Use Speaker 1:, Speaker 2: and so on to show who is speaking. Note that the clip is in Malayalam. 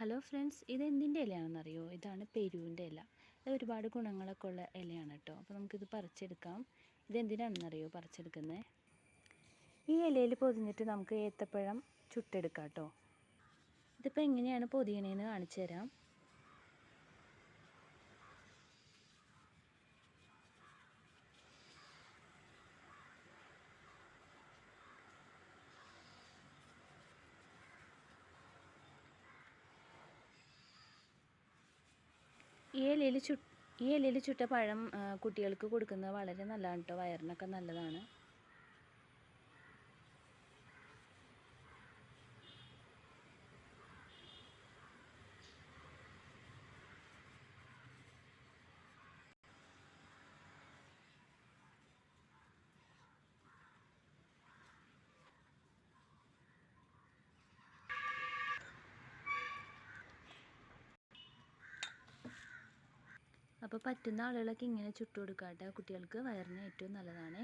Speaker 1: ഹലോ ഫ്രണ്ട്സ് ഇത് എന്തിന്റെ ഇലയാണെന്നറിയോ? ഇതാണ് പെരുവിന്റെ ഇല. ഇത് ഒരുപാട് ഗുണങ്ങളൊക്കെ ഉള്ള ഇലയാണ് കേട്ടോ. അപ്പോൾ നമുക്കിത് പറിച്ചെടുക്കാം. ഇത് എന്തിനാണെന്നറിയോ പറിച്ചെടുക്കുന്നത് ഈ ഇലയിൽ പൊതിഞ്ഞിട്ട് നമുക്ക് ഏത്തപ്പഴം ചുട്ടെടുക്കാം കേട്ടോ. ഇതിപ്പോൾ എങ്ങനെയാണ് പൊതിയണേന്ന് കാണിച്ചു തരാം ഈ ഇലയിൽ ചു ഈ ഇലയിൽ ചുട്ട പഴം കുട്ടികൾക്ക് കൊടുക്കുന്നത് വളരെ നല്ലതാണ് കേട്ടോ വയറിനൊക്കെ നല്ലതാണ്. അപ്പോൾ പറ്റുന്ന ആളുകളൊക്കെ ഇങ്ങനെ ചുട്ടു കൊടുക്കാട്ടെ കുട്ടികൾക്ക് വയറിന് ഏറ്റവും നല്ലതാണ്.